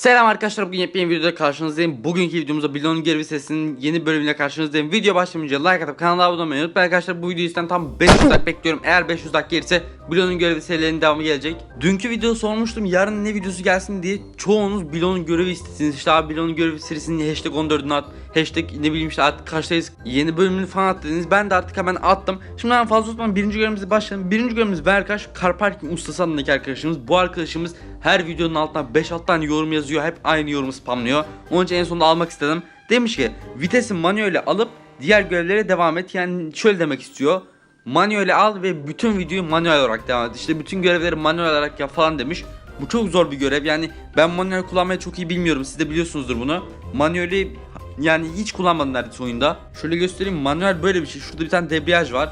Selam arkadaşlar bugün yepyeni videoda karşınızdayım. Bugünkü videomuzda Bilon'un geri sesinin yeni bölümüyle karşınızdayım. Video başlamadan önce like atıp kanala abone olmayı unutmayın arkadaşlar. Bu videoyu izleyen tam 500 like bekliyorum. Eğer 500 like gelirse Bilon'un görevi serilerinin devamı gelecek. Dünkü video sormuştum yarın ne videosu gelsin diye. Çoğunuz Bilon'un görevi istediniz. İşte abi Bilon'un görevi serisinin hashtag 14'ünü at. Hashtag ne bileyim işte artık kaçtayız. Yeni bölümünü falan at dediniz. Ben de artık hemen attım. Şimdi ben fazla tutmam birinci görevimize başlayalım. Birinci görevimiz Verkaş. Car Parking ustası adındaki arkadaşımız. Bu arkadaşımız her videonun altına 5-6 tane yorum yazıyor. Hep aynı yorumu spamlıyor. Onun için en sonunda almak istedim. Demiş ki vitesi manuele alıp diğer görevlere devam et. Yani şöyle demek istiyor. Manuele al ve bütün videoyu manuel olarak devam et. İşte bütün görevleri manuel olarak yap falan demiş. Bu çok zor bir görev. Yani ben manuel kullanmayı çok iyi bilmiyorum. Siz de biliyorsunuzdur bunu. Manueli yani hiç kullanmadım neredeyse oyunda. Şöyle göstereyim. Manuel böyle bir şey. Şurada bir tane debriyaj var.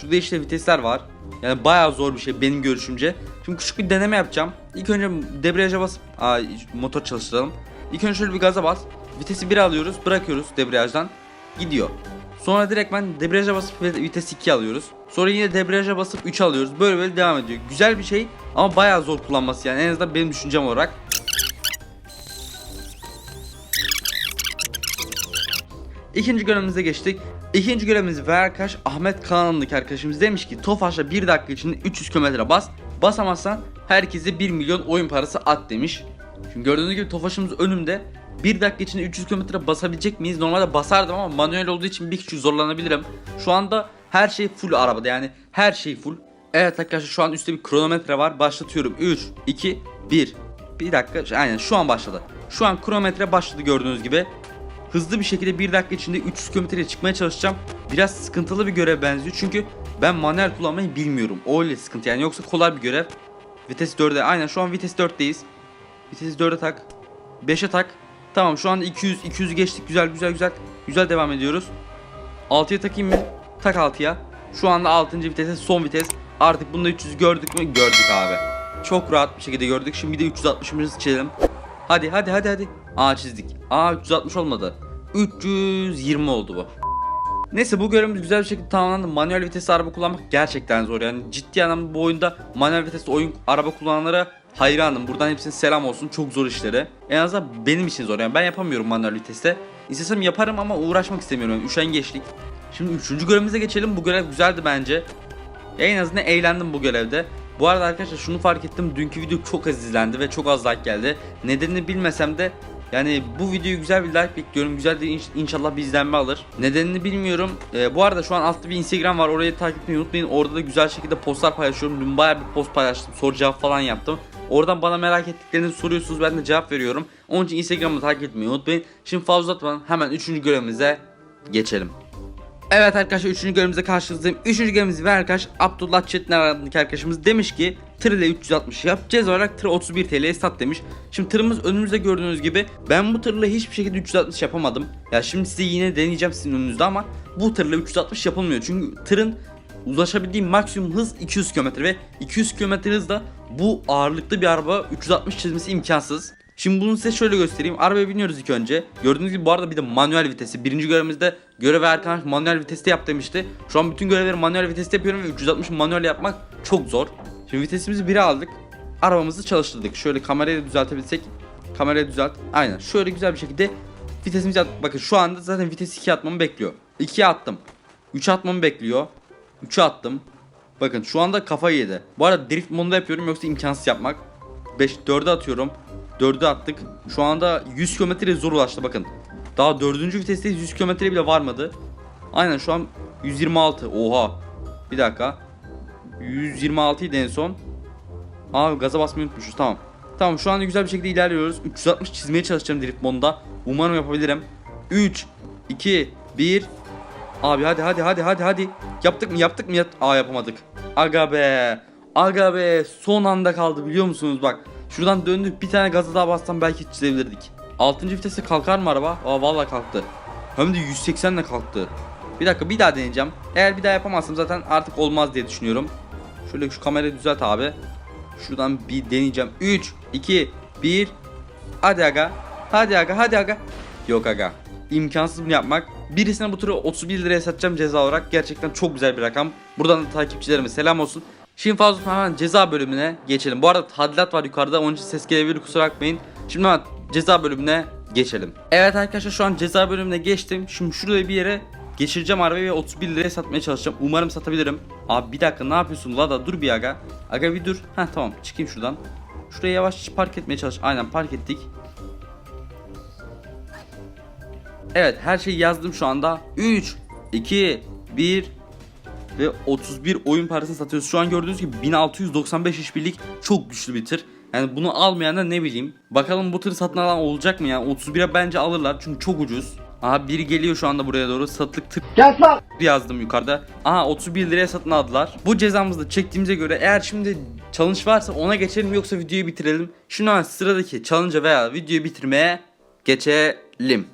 Şurada işte vitesler var. Yani bayağı zor bir şey benim görüşümce. Şimdi küçük bir deneme yapacağım. İlk önce debriyaja basıp aa, motor çalıştıralım. İlk önce şöyle bir gaza bas. Vitesi 1 alıyoruz, bırakıyoruz debriyajdan. Gidiyor. Sonra direkt ben debriyaja basıp vites 2 alıyoruz. Sonra yine debriyaja basıp 3 alıyoruz. Böyle böyle devam ediyor. Güzel bir şey ama bayağı zor kullanması yani en azından benim düşüncem olarak. İkinci görevimize geçtik. İkinci görevimiz Verkaş Ahmet Kanan'daki arkadaşımız demiş ki Tofaş'a 1 dakika içinde 300 km bas. Basamazsan herkese 1 milyon oyun parası at demiş. Şimdi gördüğünüz gibi Tofaş'ımız önümde. 1 dakika içinde 300 km basabilecek miyiz? Normalde basardım ama manuel olduğu için bir küçük zorlanabilirim. Şu anda her şey full arabada yani her şey full. Evet arkadaşlar şu an üstte bir kronometre var. Başlatıyorum. 3, 2, 1. Bir dakika. Aynen şu an başladı. Şu an kronometre başladı gördüğünüz gibi hızlı bir şekilde 1 dakika içinde 300 kilometreye çıkmaya çalışacağım. Biraz sıkıntılı bir görev benziyor çünkü ben manuel kullanmayı bilmiyorum. O öyle sıkıntı yani yoksa kolay bir görev. Vites 4'e aynen şu an vites 4'teyiz. Vites 4'e tak. 5'e tak. Tamam şu anda 200 200 geçtik. Güzel güzel güzel. Güzel devam ediyoruz. 6'ya takayım mı? Tak 6'ya. Şu anda 6. vitese son vites. Artık bunda 300 gördük mü? Gördük abi. Çok rahat bir şekilde gördük. Şimdi bir de 360'ımızı çizelim. Hadi hadi hadi hadi. Aa çizdik. Aa 360 olmadı. 320 oldu bu. Neyse bu görevimiz güzel bir şekilde tamamlandı. Manuel vitesli araba kullanmak gerçekten zor. Yani ciddi anlamda bu oyunda manuel vitesli oyun araba kullananlara hayranım. Buradan hepsine selam olsun. Çok zor işleri. En azından benim için zor. Yani ben yapamıyorum manuel viteste. İstesem yaparım ama uğraşmak istemiyorum. Yani üşengeçlik. Şimdi üçüncü görevimize geçelim. Bu görev güzeldi bence. En azından eğlendim bu görevde. Bu arada arkadaşlar şunu fark ettim. Dünkü video çok az izlendi ve çok az like geldi. Nedenini bilmesem de yani bu videoyu güzel bir like bekliyorum. Güzel de inş- inşallah bir izlenme alır. Nedenini bilmiyorum. Ee, bu arada şu an altta bir Instagram var. Orayı takip etmeyi unutmayın. Orada da güzel şekilde postlar paylaşıyorum. Dün bayağı bir post paylaştım. Soru cevap falan yaptım. Oradan bana merak ettiklerinizi soruyorsunuz. Ben de cevap veriyorum. Onun için Instagram'ı takip etmeyi unutmayın. Şimdi fazla uzatmadan hemen 3. görevimize geçelim. Evet arkadaşlar 3. görevimize karşınızdayım. 3. görevimiz ve arkadaş Abdullah Çetiner adındaki arkadaşımız demiş ki tır ile 360 yap. Ceza olarak tırı 31 TL'ye sat demiş. Şimdi tırımız önümüzde gördüğünüz gibi ben bu tırla hiçbir şekilde 360 yapamadım. Ya şimdi size yine deneyeceğim sizin önünüzde ama bu tırla 360 yapılmıyor. Çünkü tırın ulaşabildiği maksimum hız 200 km ve 200 km hızda bu ağırlıklı bir araba 360 çizmesi imkansız. Şimdi bunu size şöyle göstereyim. Arabaya biniyoruz ilk önce. Gördüğünüz gibi bu arada bir de manuel vitesi. Birinci görevimizde görev arkadaş manuel viteste yap demişti. Şu an bütün görevleri manuel viteste yapıyorum ve 360 manuel yapmak çok zor. Şimdi vitesimizi 1'e aldık. Arabamızı çalıştırdık. Şöyle kamerayı da düzeltebilsek. Kamerayı düzelt. Aynen. Şöyle güzel bir şekilde vitesimizi at. Bakın şu anda zaten vites 2 atmamı bekliyor. 2'ye attım. 3 atmamı bekliyor. 3'e attım. Bakın şu anda kafayı yedi. Bu arada drift modunda yapıyorum yoksa imkansız yapmak. 5 4'e atıyorum. 4'ü attık. Şu anda 100 km zor ulaştı bakın. Daha 4. vitesteyiz 100 km bile varmadı. Aynen şu an 126. Oha. Bir dakika. 126 idi en son. Abi gaza basmayı unutmuşuz tamam. Tamam şu anda güzel bir şekilde ilerliyoruz. 360 çizmeye çalışacağım drift modunda. Umarım yapabilirim. 3 2 1 Abi hadi hadi hadi hadi hadi. Yaptık mı yaptık mı? Yap Aa yapamadık. Aga be. Aga be. Son anda kaldı biliyor musunuz bak. Şuradan döndük bir tane gaza daha bassam belki çizebilirdik. 6. vitese kalkar mı araba? Aa vallahi kalktı. Hem de 180 ile kalktı. Bir dakika bir daha deneyeceğim. Eğer bir daha yapamazsam zaten artık olmaz diye düşünüyorum. Şöyle şu kamerayı düzelt abi. Şuradan bir deneyeceğim. 3, 2, 1. Hadi aga. Hadi aga hadi aga. Yok aga. İmkansız bunu yapmak. Birisine bu turu 31 liraya satacağım ceza olarak. Gerçekten çok güzel bir rakam. Buradan da takipçilerime selam olsun. Şimdi fazla hemen ceza bölümüne geçelim. Bu arada tadilat var yukarıda. Onun için ses gelebilir kusura bakmayın. Şimdi hemen ceza bölümüne geçelim. Evet arkadaşlar şu an ceza bölümüne geçtim. Şimdi şuraya bir yere geçireceğim arabayı ve 31 liraya satmaya çalışacağım. Umarım satabilirim. Abi bir dakika ne yapıyorsun Lada dur bir aga. Aga bir dur. Heh tamam çıkayım şuradan. Şuraya yavaş park etmeye çalış. Aynen park ettik. Evet her şeyi yazdım şu anda. 3, 2, 1 ve 31 oyun parasını satıyoruz. Şu an gördüğünüz gibi 1695 işbirlik çok güçlü bir tır. Yani bunu almayan da ne bileyim. Bakalım bu tırı satın alan olacak mı yani 31'e bence alırlar çünkü çok ucuz. Aha biri geliyor şu anda buraya doğru satılık tır yazdım yukarıda. Aha 31 liraya satın aldılar. Bu cezamızı da çektiğimize göre eğer şimdi challenge varsa ona geçelim yoksa videoyu bitirelim. Şimdi hemen sıradaki challenge'a veya videoyu bitirmeye geçelim.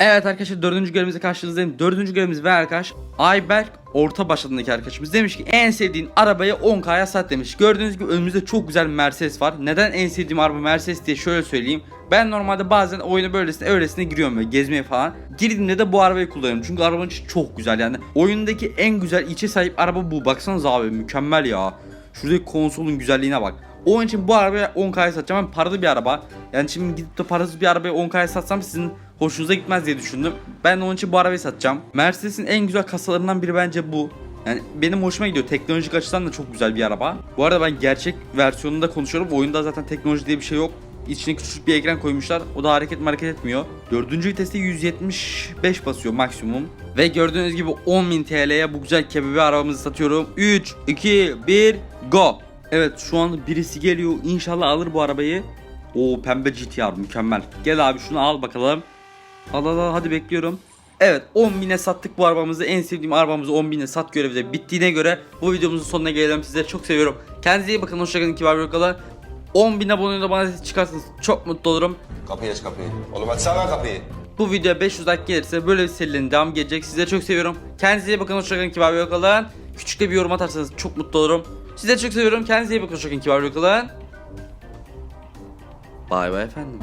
Evet arkadaşlar dördüncü görevimize karşınızdayım. Dördüncü görevimiz ve arkadaş Ayberk orta başladığındaki arkadaşımız demiş ki en sevdiğin arabayı 10k'ya sat demiş. Gördüğünüz gibi önümüzde çok güzel Mercedes var. Neden en sevdiğim araba Mercedes diye şöyle söyleyeyim. Ben normalde bazen oyuna böylesine öylesine giriyorum böyle gezmeye falan. Girdiğimde de bu arabayı kullanıyorum. Çünkü arabanın içi çok güzel yani. Oyundaki en güzel içe sahip araba bu. Baksanıza abi mükemmel ya. Şuradaki konsolun güzelliğine bak. Onun için bu arabayı 10k'ya satacağım. Hem paralı bir araba. Yani şimdi gidip de parasız bir arabayı 10k'ya satsam sizin hoşunuza gitmez diye düşündüm. Ben onun için bu arabayı satacağım. Mercedes'in en güzel kasalarından biri bence bu. Yani benim hoşuma gidiyor. Teknolojik açıdan da çok güzel bir araba. Bu arada ben gerçek versiyonunda konuşuyorum. Oyunda zaten teknoloji diye bir şey yok. İçine küçük bir ekran koymuşlar. O da hareket hareket etmiyor. Dördüncü viteste 175 basıyor maksimum. Ve gördüğünüz gibi 10.000 TL'ye bu güzel kebebi arabamızı satıyorum. 3, 2, 1, go. Evet şu an birisi geliyor. İnşallah alır bu arabayı. O pembe GTR mükemmel. Gel abi şunu al bakalım. Al al al hadi bekliyorum. Evet 10.000'e sattık bu arabamızı. En sevdiğim arabamızı 10.000'e sat görevi de bittiğine göre bu videomuzun sonuna gelelim. Sizleri çok seviyorum. Kendinize iyi bakın. Hoşçakalın. Kibar bir kadar. 10.000 abone da bana çıkarsanız çok mutlu olurum. Kapıyı aç kapıyı. Oğlum açsana kapıyı. Bu videoya 500 like gelirse böyle bir serinin devam gelecek. Sizleri çok seviyorum. Kendinize iyi bakın. Hoşçakalın. Kibar bir kalın. Küçük de bir yorum atarsanız çok mutlu olurum. Sizleri çok seviyorum. Kendinize iyi bakın. Hoşçakalın. Kibar bir kalın. Bay bay efendim.